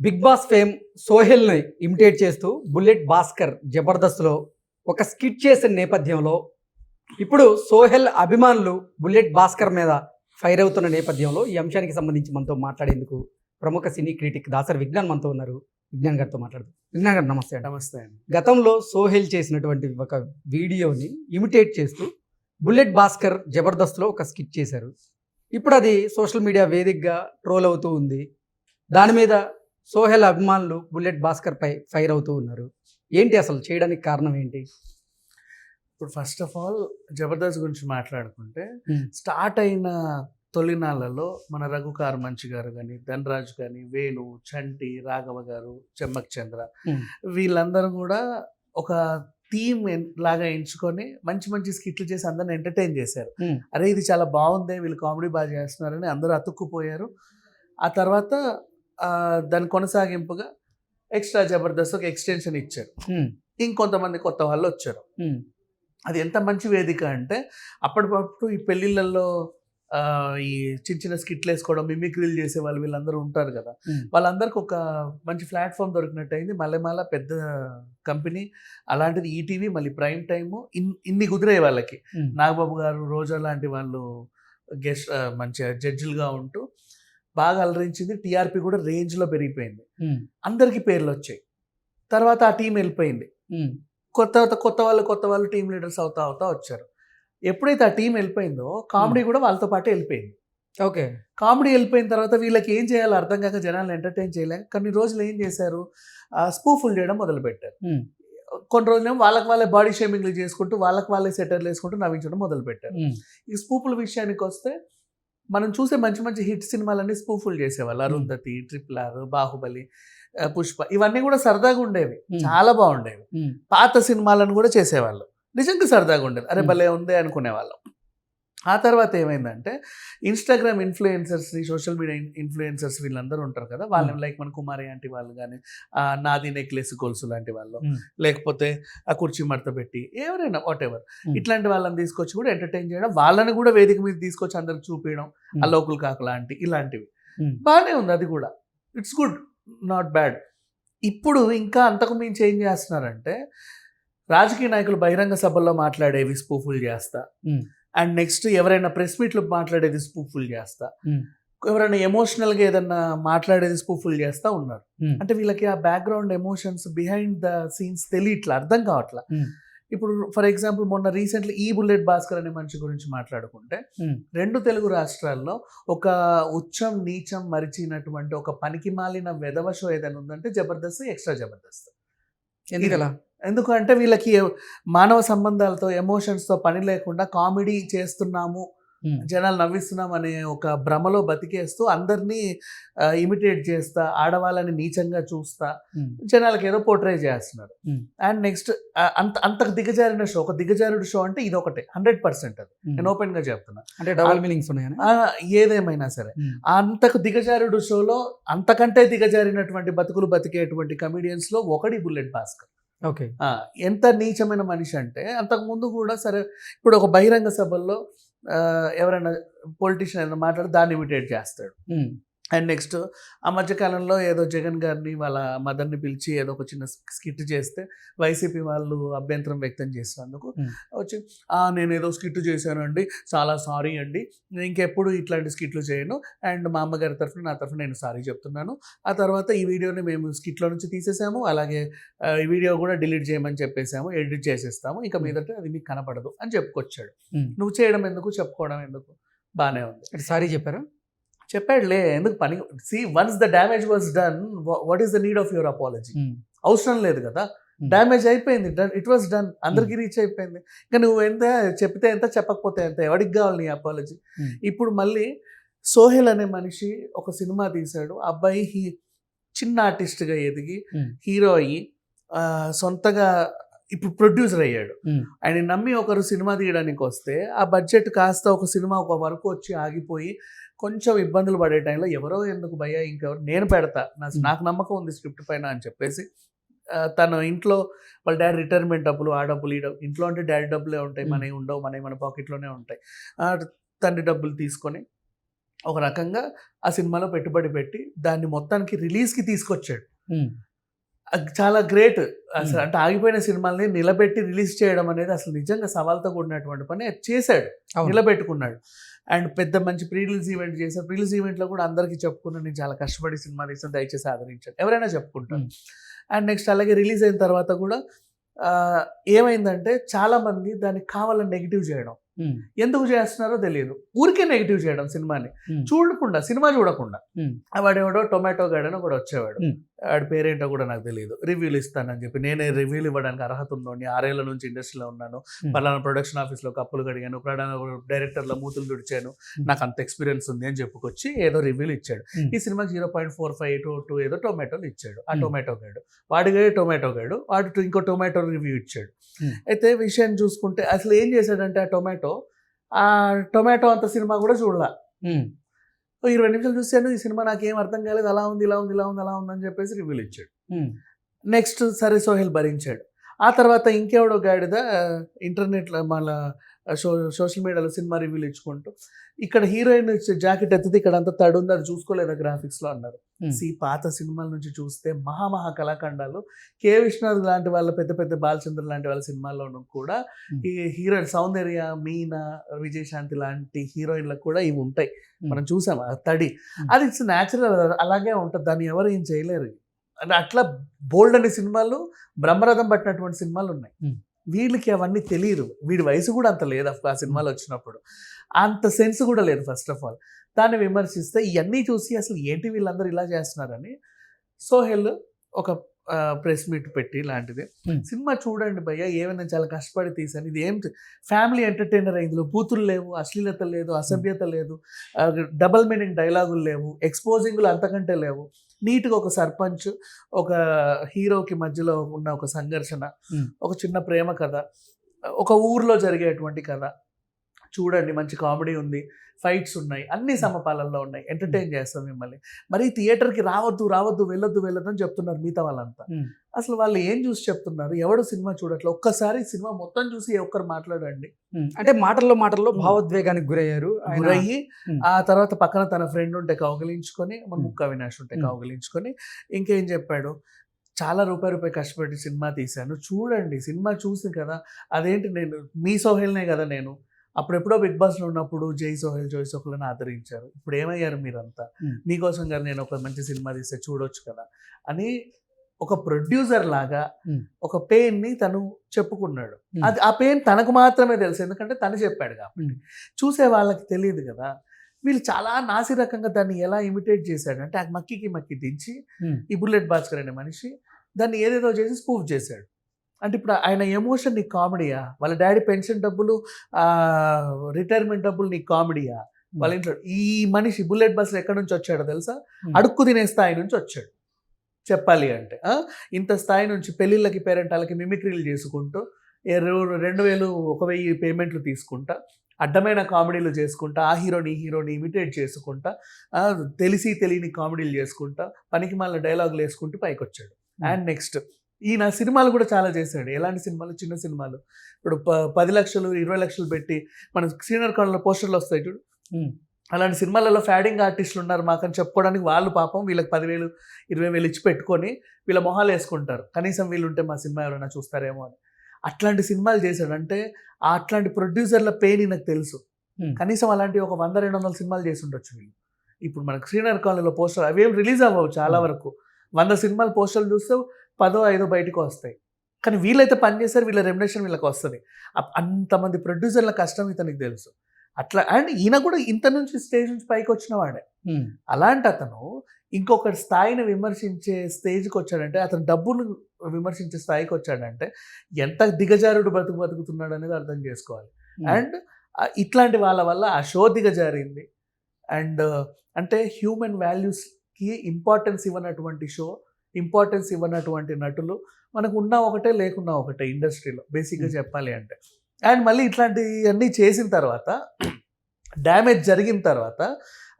Big Boss fame సోహెల్ని imitate చేస్తూ bullet Bhaskar జబర్దస్త్లో ఒక స్కిట్ చేసిన నేపథ్యంలో ఇప్పుడు సోహెల్ అభిమానులు బుల్లెట్ భాస్కర్ మీద ఫైర్ అవుతున్న నేపథ్యంలో ఈ అంశానికి సంబంధించి మనతో మాట్లాడేందుకు ప్రముఖ సినీ క్రిటిక్ దాసరి విజ్ఞాన్ మనతో ఉన్నారు. విజ్ఞాన్ గారితో మాట్లాడుతూ విజ్ఞాన్ గారు నమస్తే నమస్తే అండి. గతంలో సోహెల్ చేసినటువంటి ఒక వీడియోని ఇమిటేట్ చేస్తూ బుల్లెట్ భాస్కర్ జబర్దస్త్లో ఒక స్కిట్ చేశారు. ఇప్పుడు అది సోషల్ మీడియా వేదికగా ట్రోల్ అవుతూ ఉంది. దాని మీద సోహెల్ అభిమానులు బుల్లెట్ భాస్కర్ పై ఫైర్ అవుతూ ఉన్నారు ఏంటి అసలు చేయడానికి కారణం ఏంటి ఇప్పుడు ఫస్ట్ ఆఫ్ ఆల్ జబర్దస్త్ గురించి మాట్లాడుకుంటే. స్టార్ట్ అయిన తొలినాళ్ళలో మన రఘుకార్ మంచి గారు కానీ ధనరాజు కానీ వేణు చంటి రాఘవ గారు చెమ్మక్ చంద్ర. వీళ్ళందరూ కూడా ఒక థీమ్ లాగా ఎంచుకొని మంచి మంచి స్కిట్లు చేసి అందరిని ఎంటర్టైన్ చేశారు. అరే ఇది చాలా బాగుంది వీళ్ళు కామెడీ బాగా చేస్తున్నారని అందరూ అతుక్కుపోయారు ఆ తర్వాత దాని కొనసాగింపుగా ఎక్స్ట్రా జబర్దస్త్ ఒక ఎక్స్టెన్షన్ ఇచ్చారు. ఇంకొంతమంది కొత్త వాళ్ళు వచ్చారు. అది ఎంత మంచి వేదిక అంటే అప్పటికప్పుడు ఈ పెళ్ళిళ్ళల్లో ఈ చిన్న చిన్న స్కిట్లు వేసుకోవడం మిమిక్రీలు చేసే వాళ్ళు వీళ్ళందరూ ఉంటారు కదా. వాళ్ళందరికీ ఒక మంచి ప్లాట్ఫామ్ దొరికినట్టు అయింది మల్లెమాల పెద్ద కంపెనీ. అలాంటిది ఈటీవీ మళ్ళీ ప్రైమ్ టైము. ఇన్ ఇన్ని కుదిరాయి వాళ్ళకి. నాగబాబు గారు రోజా లాంటి వాళ్ళు గెస్ట్ మంచిగా జడ్జిలుగా ఉంటూ బాగా అలరించింది. టీఆర్పీ కూడా రేంజ్లో పెరిగిపోయింది. అందరికీ పేర్లు వచ్చాయి. తర్వాత ఆ టీం వెళ్ళిపోయింది. కొత్త కొత్త వాళ్ళు కొత్త వాళ్ళు టీం లీడర్స్ అవుతా అవుతా వచ్చారు. ఎప్పుడైతే ఆ టీం వెళ్ళిపోయిందో కామెడీ కూడా వాళ్ళతో పాటు వెళ్ళిపోయింది. ఓకే. కామెడీ వెళ్ళిపోయిన తర్వాత వీళ్ళకి ఏం చేయాలో అర్థం కాక జనాలను ఎంటర్టైన్ చేయలేక కొన్ని రోజులు ఏం చేశారు? స్పూఫుల్ చేయడం మొదలుపెట్టారు. కొన్ని రోజులు వాళ్ళకి వాళ్ళే బాడీ షేమింగ్లు చేసుకుంటూ వాళ్ళకి వాళ్ళే సెటర్లు వేసుకుంటూ నవ్వించడం మొదలుపెట్టారు. ఈ స్పూఫుల విషయానికి వస్తే మనం చూసే మంచి మంచి హిట్ సినిమాలన్నీ స్పూఫుల్ చేసేవాళ్ళు. అరుంధతి ట్రిపుల్ ఆర్ బాహుబలి పుష్ప ఇవన్నీ కూడా సరదాగా ఉండేవి. చాలా బాగుండేవి. పాత సినిమాలను కూడా చేసేవాళ్ళు. నిజంగా సరదాగా ఉండేది అరే. భలే ఉంది అనుకునేవాళ్ళం. ఆ తర్వాత ఏమైందంటే Instagram influencers social media influencers వీళ్ళందరూ ఉంటారు కదా వాళ్ళని లైక్ మన కుమారి లాంటి వాళ్ళు కానీ నాది నెక్లెస్ గొలుసు లాంటి వాళ్ళు. లేకపోతే ఆ కుర్చీ మడత పెట్టి ఎవరైనా వాట్ ఎవర్. ఇట్లాంటి వాళ్ళని తీసుకొచ్చి కూడా ఎంటర్టైన్ చేయడం వాళ్ళని కూడా వేదిక మీద తీసుకొచ్చి అందరికి చూపించడం. ఆ లోకుల్ కాకు లాంటి ఇలాంటివి బాగానే ఉంది అది కూడా ఇట్స్ గుడ్ నాట్ బ్యాడ్ ఇప్పుడు ఇంకా అంతకు మించి ఏం చేస్తున్నారంటే రాజకీయ నాయకులు బహిరంగ సభల్లో మాట్లాడేవి స్పూఫుల్ చేస్తా. అండ్ నెక్స్ట్ ఎవరైనా ప్రెస్ మీట్లు మాట్లాడేది స్పూఫుల్ చేస్తా. ఎవరైనా ఎమోషనల్గా ఏదన్నా మాట్లాడేది స్పూఫుల్ చేస్తా ఉన్నారు. అంటే వీళ్ళకి ఆ background emotions behind the scenes తెలియట్లా అర్థం కావట్లా. ఇప్పుడు ఫర్ ఎగ్జాంపుల్ మొన్న రీసెంట్లీ ఈ బుల్లెట్ భాస్కర్ అనే మనిషి గురించి మాట్లాడుకుంటే. రెండు తెలుగు రాష్ట్రాల్లో ఒక ఉచ్చం నీచం మరిచినటువంటి ఒక పనికి మాలిన వెధవ షో ఏదైనా ఉందంటే జబర్దస్త్ ఎక్స్ట్రా జబర్దస్త్. ఎందుకలా? ఎందుకంటే వీళ్ళకి మానవ సంబంధాలతో ఎమోషన్స్తో పని లేకుండా కామెడీ చేస్తున్నాము జనాలు నవ్విస్తున్నాం అనే ఒక భ్రమలో బతికేస్తూ అందరినీ ఇమిటేట్ చేస్తా ఆడవాళ్ళని నీచంగా చూస్తా జనాలకి ఏదో పోర్ట్రే చేస్తున్నారు. అండ్ నెక్స్ట్ అంత అంత దిగజారిన షో ఒక దిగజారుడు షో అంటే ఇది ఒకటే హండ్రెడ్ పర్సెంట్ అది. నేను ఓపెన్గా చెప్తున్నా. అంటే డబుల్ మీనింగ్స్ ఉన్నాయని ఏదేమైనా సరే. అంతకు దిగజారుడు షోలో అంతకంటే దిగజారినటువంటి బతుకులు బతికేటువంటి కమిడియన్స్లో ఒకటి బుల్లెట్ భాస్కర్. ఓకే. ఎంత నీచమైన మనిషి అంటే అంతకు ముందు కూడా సరే ఇప్పుడు ఒక బహిరంగ సభల్లో ఎవరైనా పొలిటీషియన్ ఏదైనా మాట్లాడి దాన్ని ఇమిటేట్ చేస్తాడు. అండ్ నెక్స్ట్ ఆ మధ్యకాలంలో ఏదో జగన్ గారిని వాళ్ళ మదర్ని పిలిచి ఏదో ఒక చిన్న స్కిట్ చేస్తే వైసీపీ వాళ్ళు అభ్యంతరం వ్యక్తం చేసినందుకు. వచ్చి "ఆ, నేను ఏదో స్కిట్ చేశాను అండి చాలా సారీ అండి నేను ఇంకెప్పుడు ఇట్లాంటి స్కిట్లు చేయను అండ్ మా అమ్మగారి తరఫున నా తరఫున నేను సారీ చెప్తున్నాను. ఆ తర్వాత ఈ వీడియోని మేము స్కిట్లో నుంచి తీసేసాము అలాగే ఈ వీడియో కూడా డిలీట్ చేయమని చెప్పేసాము ఎడిట్ చేసేస్తాము ఇక మీదట అది మీకు కనపడదు అని చెప్పుకొచ్చాడు. నువ్వు చేయడం ఎందుకు చెప్పుకోవడం ఎందుకు? బాగానే ఉంది. సారీ చెప్పారా? చెప్పాడులే ఎందుకు పని see once the damage was done what is the need of your apology అవసరం లేదు కదా Hmm. డ్యామేజ్ అయిపోయింది డన్ ఇట్ వాస్ డన్ అందరికి రీచ్ అయిపోయింది ఇంకా నువ్వు ఎంత చెప్తే ఎంత చెప్పకపోతే ఎంత ఎవరికి కావాలి నీ అపాలజీ Hmm. ఇప్పుడు మళ్ళీ సోహెల్ అనే మనిషి ఒక సినిమా తీశాడు అబ్బాయి హీ చిన్న ఆర్టిస్ట్గా ఎదిగి Hmm. హీరో అయ్యి సొంతగా ఇప్పుడు ప్రొడ్యూసర్ అయ్యాడు Hmm. ఆయన నమ్మి ఒకరు సినిమా తీయడానికి వస్తే ఆ బడ్జెట్ కాస్త ఒక సినిమా ఒక వరకు వచ్చి ఆగిపోయి కొంచెం ఇబ్బందులు పడే టైంలో ఎవరో ఎందుకు భయ్యా ఇంకెవరు? నేను పెడతా. నాకు నమ్మకం ఉంది స్క్రిప్ట్ పైన అని చెప్పేసి. తన ఇంట్లో వాళ్ళ డాడీ రిటైర్మెంట్ డబ్బులు ఆ డబ్బులు ఈ డబ్బులు ఇంట్లో అంటే డాడీ డబ్బులే ఉంటాయి. మనవి ఉండవు మనవి మన పాకెట్లోనే ఉంటాయి. తండ్రి డబ్బులు తీసుకొని ఒక రకంగా ఆ సినిమాలో పెట్టుబడి పెట్టి దాన్ని మొత్తానికి రిలీజ్కి తీసుకొచ్చాడు. చాలా గ్రేట్. అసలు. అంటే ఆగిపోయిన సినిమాల్ని నిలబెట్టి రిలీజ్ చేయడం అనేది అసలు నిజంగా సవాల్తో కూడినటువంటి పని అది చేశాడు. నిలబెట్టుకున్నాడు. అండ్ పెద్ద మంచి ప్రీ రిలీజ్ ఈవెంట్ చేశారు. ప్రీ రిలీజ్ ఈవెంట్లో కూడా అందరికీ చెప్పుకున్నా నేను చాలా కష్టపడి సినిమా తీసాను దయచేసి ఆదరించాను. ఎవరైనా చెప్పుకుంటారు. Hmm. అండ్ నెక్స్ట్ అలాగే రిలీజ్ అయిన తర్వాత కూడా ఏమైందంటే చాలా మంది దాన్ని కావాలని నెగిటివ్ చేయడం. ఎందుకు చేస్తున్నారో తెలియదు. ఊరికే నెగిటివ్ చేయడం సినిమాని. చూడకుండా సినిమా చూడకుండా. వాడేవాడో టొమాటో గాడని కూడా వచ్చేవాడు. వాడి పేరేంటో కూడా నాకు తెలియదు రివ్యూలు ఇస్తానని చెప్పి నేనే రివ్యూలు ఇవ్వడానికి అర్హత ఉన్నోడిని. ఆరేళ్ళ నుంచి ఇండస్ట్రీలో ఉన్నాను. పలానా ప్రొడక్షన్ ఆఫీస్లో కప్పులు కడిగాను. పలానా డైరెక్టర్ల మూతులు తుడిచాను. నాకు అంత ఎక్స్పీరియన్స్ ఉంది అని చెప్పుకొచ్చి ఏదో రివ్యూలు ఇచ్చాడు. ఈ సినిమాకి zero point four five two two ఏదో టొమాటోలు ఇచ్చాడు. ఆ. టొమాటో గాడు. వాడిగా టొమాటో గాడు. వాడు ఇంకో టొమాటో రివ్యూ ఇచ్చాడు. అయితే విషయం చూసుకుంటే అసలు ఏం చేశాడంటే ఆ టొమాటో ఆ టొమాటో అంత సినిమా కూడా చూడలా. ఇరవై నిమిషాలు చూశాను ఈ సినిమా నాకు ఏం అర్థం కాలేదు అలా ఉంది ఇలా ఉంది ఇలా ఉంది అలా ఉంది అని చెప్పేసి రివ్యూలు ఇచ్చాడు. నెక్స్ట్ సరే సోహెల్ భరించాడు. ఆ తర్వాత ఇంకెవడో గాడిద ఇంటర్నెట్లో మళ్ళా షో సోషల్ మీడియాలో సినిమా రివ్యూలు ఇచ్చుకుంటూ ఇక్కడ హీరోయిన్ జాకెట్ ఎత్తితే ఇక్కడ అంతా తడి ఉంది అది చూసుకోలేదా గ్రాఫిక్స్లో అన్నారు. సి పాత సినిమాల నుంచి చూస్తే మహామహా కళాఖండాలు కే విశ్వనాథ్ లాంటి వాళ్ళ పెద్ద పెద్ద బాలచంద్ర లాంటి వాళ్ళ సినిమాల్లోనూ కూడా. ఈ హీరోయిన్ సౌందర్య మీనా విజయశాంతి లాంటి హీరోయిన్లకు కూడా ఇవి ఉంటాయి. మనం చూసాం తడి. అది ఇట్స్ న్యాచురల్ అలాగే ఉంటుంది దాన్ని ఎవరు ఏం చేయలేరు అంటే అట్లా బోల్డ్ అనే సినిమాలు బ్రహ్మరథం పట్టినటువంటి సినిమాలు ఉన్నాయి. వీళ్ళకి అవన్నీ తెలియదు. వీడి వయసు కూడా అంత లేదు ఆ సినిమాలు వచ్చినప్పుడు. అంత సెన్స్ కూడా లేదు ఫస్ట్ ఆఫ్ ఆల్. దాన్ని విమర్శిస్తే ఇవన్నీ చూసి అసలు ఏంటి వీళ్ళందరూ ఇలా చేస్తున్నారని. సోహెల్ ఒక ప్రెస్ మీట్ పెట్టి లాంటిది. సినిమా చూడండి భయ్య ఏమైనా చాలా కష్టపడి తీసాను. ఇది ఏం ఫ్యామిలీ ఎంటర్టైనర్ ఇందులో బూతులు లేవు అశ్లీలత లేదు అసభ్యత లేదు డబల్ మీనింగ్ డైలాగులు లేవు ఎక్స్పోజింగ్లు అంతకంటే లేవు. నీట్గా ఒక సర్పంచ్ ఒక హీరోకి మధ్యలో ఉన్న ఒక సంఘర్షణ. ఒక చిన్న ప్రేమ కథ ఒక ఊర్లో జరిగేటువంటి కథ చూడండి మంచి కామెడీ ఉంది ఫైట్స్ ఉన్నాయి అన్ని సమపాలల్లో ఉన్నాయి ఎంటర్టైన్ చేస్తాం మిమ్మల్ని మరి థియేటర్కి రావద్దు రావద్దు వెళ్ళొద్దు వెళ్ళొద్దు అని చెప్తున్నారు మిగతా వాళ్ళంతా. అసలు వాళ్ళు ఏం చూసి చెప్తున్నారు ఎవడు సినిమా చూడట్లేదు ఒక్కసారి సినిమా మొత్తం చూసి ఒక్కరు మాట్లాడండి. అంటే మాటల్లో మాటల్లో. భావోద్వేగానికి గురయ్యారు గురయ్యి. ఆ తర్వాత పక్కన తన ఫ్రెండ్ ఉంటే కౌగిలించుకొని మన. ముక్క అవినాష్ ఉంటే. కౌగిలించుకొని ఇంకేం చెప్పాడు చాలా రూపాయి రూపాయి కష్టపడి సినిమా తీశాను చూడండి సినిమా చూసి కదా అదేంటి నేను మీ సోహెల్నే కదా నేను అప్పుడెప్పుడో బిగ్ బాస్లో ఉన్నప్పుడు జై సోహెల్ జోయ్ సోహెల్ని ఆదరించారు. ఇప్పుడు ఏమయ్యారు మీరంతా. మీకోసం గారు నేను ఒక మంచి సినిమా తీస్తే చూడొచ్చు కదా? అని ఒక ప్రొడ్యూసర్ లాగా. ఒక పెయిన్ని తను చెప్పుకున్నాడు. అది ఆ పెయిన్ తనకు మాత్రమే తెలుసు. ఎందుకంటే తను చెప్పాడు కాబట్టి. చూసే వాళ్ళకి తెలియదు కదా? వీళ్ళు చాలా నాసి రకంగా దాన్ని ఎలా ఇమిటేట్ చేశాడు? అంటే ఆ మక్కికి మక్కి దించి ఈ బుల్లెట్ భాస్కర్ అనే మనిషి దాన్ని ఏదేదో చేసి స్పూఫ్ చేశాడు. అంటే ఇప్పుడు ఆయన ఎమోషన్ నీకు కామెడీయా? వాళ్ళ డాడీ పెన్షన్ డబ్బులు రిటైర్మెంట్ డబ్బులు నీకు కామెడీయా? వాళ్ళ ఇంట్లో ఈ మనిషి బుల్లెట్ బస్ ఎక్కడి నుంచి వచ్చాడో తెలుసా. అడుక్కు తినే స్థాయి నుంచి వచ్చాడు. చెప్పాలి అంటే? ఇంత స్థాయి నుంచి పెళ్ళిళ్ళకి పేరెంటాలకి మిమిక్రీలు చేసుకుంటూ రెండు వేలు ఒక వెయ్యి పేమెంట్లు తీసుకుంటా అడ్డమైన కామెడీలు చేసుకుంటా ఆ హీరోని హీరోని ఇమిటేట్ చేసుకుంటా తెలిసి తెలియని కామెడీలు చేసుకుంటా పనికి మళ్ళీ డైలాగులు వేసుకుంటూ పైకి వచ్చాడు అండ్ నెక్స్ట్ ఈయన సినిమాలు కూడా చాలా చేశాడు. ఎలాంటి సినిమాలు? చిన్న సినిమాలు. ఇప్పుడు ప పది లక్షలు ఇరవై లక్షలు పెట్టి మన సీనియర్ కాలంలో పోస్టర్లు వస్తాయి చూడు. అలాంటి సినిమాలలో ఫ్యాడింగ్ ఆర్టిస్టులు ఉన్నారు మాకని చెప్పుకోవడానికి వాళ్ళు పాపం వీళ్ళకి పదివేలు ఇరవై వేలు ఇచ్చి పెట్టుకొని వీళ్ళ మొహాలు వేసుకుంటారు. కనీసం వీళ్ళు ఉంటే మా సినిమా ఎవరైనా చూస్తారేమో అని. అట్లాంటి సినిమాలు చేశాడు. అంటే ఆ అట్లాంటి ప్రొడ్యూసర్ల పెయిన్ నాకు తెలుసు. కనీసం అలాంటి ఒక వంద రెండు వందల సినిమాలు చేసి ఉండొచ్చు వీళ్ళు. ఇప్పుడు మనకు శ్రీనగర్ కాలనీలో పోస్టర్ అవేం రిలీజ్ అవ్వవు చాలా. వరకు. వంద సినిమాలు పోస్టర్లు చూస్తే పదో ఐదో బయటకు వస్తాయి. కానీ వీళ్ళైతే పని చేశారు వీళ్ళ రెమ్యునేషన్ వీళ్ళకి వస్తుంది. అంతమంది ప్రొడ్యూసర్ల కష్టం ఇతనికి తెలుసు. అట్లా అండ్ ఈయన కూడా ఇంత నుంచి స్టేజ్ నుంచి పైకి వచ్చిన వాడే. అలాంటి అతను ఇంకొకటి స్థాయిని విమర్శించే స్టేజ్కి వచ్చాడంటే అతను డబ్బులు విమర్శించే స్థాయికి వచ్చాడంటే ఎంత దిగజారుడు బతుకు బతుకుతున్నాడు అనేది అర్థం చేసుకోవాలి. అండ్ ఇట్లాంటి వాళ్ళ వల్ల ఆ షో దిగజారింది. అండ్ అంటే హ్యూమన్ వాల్యూస్కి ఇంపార్టెన్స్ ఇవ్వనటువంటి షో ఇంపార్టెన్స్ ఇవ్వనటువంటి నటులు. మనకు ఉన్న ఒకటే లేకున్నా ఒకటే ఇండస్ట్రీలో బేసిక్గా Hmm. చెప్పాలి అంటే. అండ్ మళ్ళీ ఇట్లాంటివన్నీ చేసిన తర్వాత డ్యామేజ్ జరిగిన తర్వాత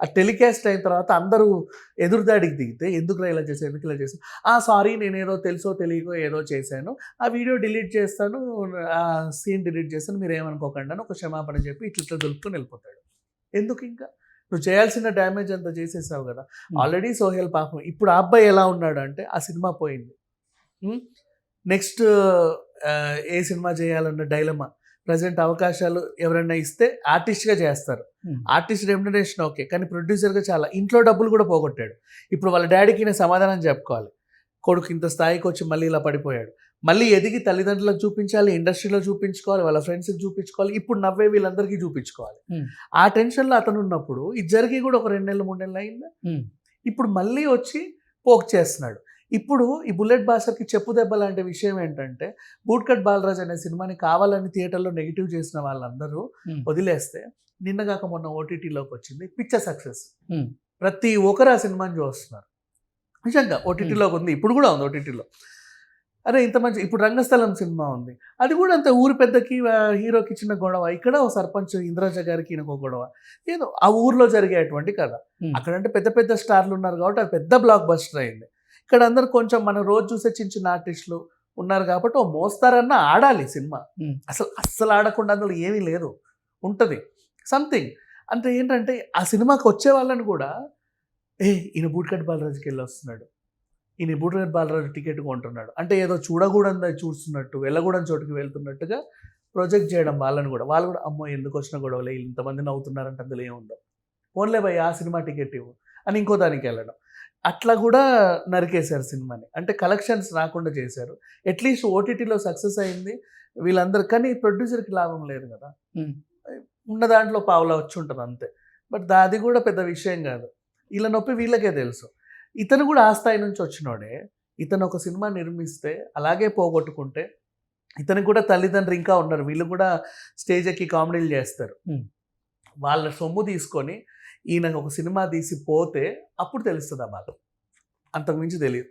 ఆ టెలికాస్ట్ అయిన తర్వాత అందరూ ఎదురుదాడికి దిగితే ఎందుకు ఇలా చేశాను ఎందుకు ఇలా చేశాను ఆ సారీ నేను ఏదో తెలుసో తెలియకో ఏదో చేశాను. ఆ వీడియో డిలీట్ చేస్తాను ఆ సీన్ డిలీట్ చేస్తాను మీరు ఏమనుకోకండి అని ఒక క్షమాపణ చెప్పి ఇట్లా ఇట్లా దొరుకుతూ వెళ్ళిపోతాడు ఎందుకు ఇంకా నువ్వు చేయాల్సిన డ్యామేజ్ అంతా చేసేసావు కదా. ఆల్రెడీ సోహెల్ పాపం. ఇప్పుడు ఆ అబ్బాయి ఎలా ఉన్నాడు అంటే ఆ సినిమా పోయింది. నెక్స్ట్ ఏ సినిమా చేయాలన్న డైలమా? ప్రజెంట్ అవకాశాలు ఎవరైనా ఇస్తే ఆర్టిస్ట్గా చేస్తారు. ఆర్టిస్ట్ రెమ్యునరేషన్ ఓకే కానీ ప్రొడ్యూసర్గా చాలా. ఇంట్లో డబ్బులు కూడా పోగొట్టాడు. ఇప్పుడు వాళ్ళ డాడీకి ఈయన సమాధానం చెప్పుకోవాలి. కొడుకు ఇంత స్థాయికి వచ్చి మళ్ళీ ఇలా పడిపోయాడు. మళ్ళీ ఎదిగి తల్లిదండ్రులకు చూపించాలి ఇండస్ట్రీలో చూపించుకోవాలి వాళ్ళ ఫ్రెండ్స్కి చూపించుకోవాలి ఇప్పుడు నవ్వే వీళ్ళందరికీ చూపించుకోవాలి. ఆ టెన్షన్లో అతను ఉన్నప్పుడు ఇది జరిగి కూడా ఒక రెండు నెలలు మూడు నెలలు అయిందా. ఇప్పుడు మళ్ళీ వచ్చి పోక్ చేస్తున్నాడు ఇప్పుడు ఈ బుల్లెట్ బాసర్కి చెప్పు దెబ్బ లాంటి విషయం ఏంటంటే బూట్ కట్ బాలరాజ్ అనే సినిమాని కావాలని థియేటర్లో నెగిటివ్ చేసిన వాళ్ళందరూ. వదిలేస్తే నిన్నగాక మొన్న ఓటీటీలోకి వచ్చింది పిచ్చ సక్సెస్. ప్రతి ఒక్కరు ఆ సినిమాని చూస్తున్నారు నిజంగా ఓటీటీలోకి ఉంది ఇప్పుడు కూడా ఉంది ఓటీటీలో అరే ఇంత మంచి ఇప్పుడు రంగస్థలం సినిమా ఉంది. అది కూడా అంత ఊరి పెద్దకి హీరోకి ఇచ్చిన గొడవ. ఇక్కడ సర్పంచ్ ఇంద్రజ గారికి ఈయనకు గొడవ. ఏదో ఆ ఊర్లో జరిగేటువంటి కథ. అక్కడంటే పెద్ద పెద్ద స్టార్లు ఉన్నారు కాబట్టి అది పెద్ద బ్లాక్ బస్టర్ అయింది. ఇక్కడ అందరు కొంచెం మనం రోజు చూసే చిన్న చిన్న ఆర్టిస్టులు ఉన్నారు కాబట్టి ఓ మోస్తారన్న ఆడాలి సినిమా. అసలు అస్సలు ఆడకుండా అందులో ఏమీ లేదు. ఉంటుంది. సంథింగ్ అంటే ఏంటంటే ఆ సినిమాకి వచ్చే వాళ్ళని కూడా ఏ ఈయన బూట్కట్ బాలరాజుకి వెళ్ళి వస్తున్నాడు ఈయన బూట్కట్ బాలరాజు టికెట్ కొంటున్నాడు. అంటే ఏదో చూడకూడదు చూస్తున్నట్టు వెళ్ళకూడని చోటుకి వెళ్తున్నట్టుగా ప్రొజెక్ట్ చేయడం వాళ్ళని కూడా. వాళ్ళు కూడా అమ్మో ఎందుకు వచ్చిన గొడవలే? ఇంతమంది నవ్వుతున్నారంటే అందులో ఏముందో ఫోన్లే భయ్ ఆ సినిమా టికెట్ ఇవ్వు అని ఇంకో దానికి వెళ్ళడం. అట్లా కూడా నరికేశారు సినిమాని. అంటే కలెక్షన్స్ రాకుండా చేశారు. అట్లీస్ట్ ఓటీటీలో సక్సెస్ అయింది వీళ్ళందరూ. కానీ ప్రొడ్యూసర్కి లాభం లేదు కదా. ఉన్న దాంట్లో పావులా వచ్చి ఉంటుంది అంతే. బట్ అది కూడా పెద్ద విషయం కాదు. వీళ్ళ నొప్పి వీళ్ళకే తెలుసు. ఇతను కూడా ఆ స్థాయి నుంచి వచ్చినోడే. ఇతను ఒక సినిమా నిర్మిస్తే అలాగే పోగొట్టుకుంటే ఇతనికి కూడా తల్లిదండ్రులు ఇంకా ఉన్నారు. వీళ్ళు కూడా స్టేజ్ ఎక్కి కామెడీలు చేస్తారు. వాళ్ళ సొమ్ము తీసుకొని ఈయన ఒక సినిమా తీసి పోతే అప్పుడు తెలుస్తుంది ఆ బాధ. అంతకుమించి తెలియదు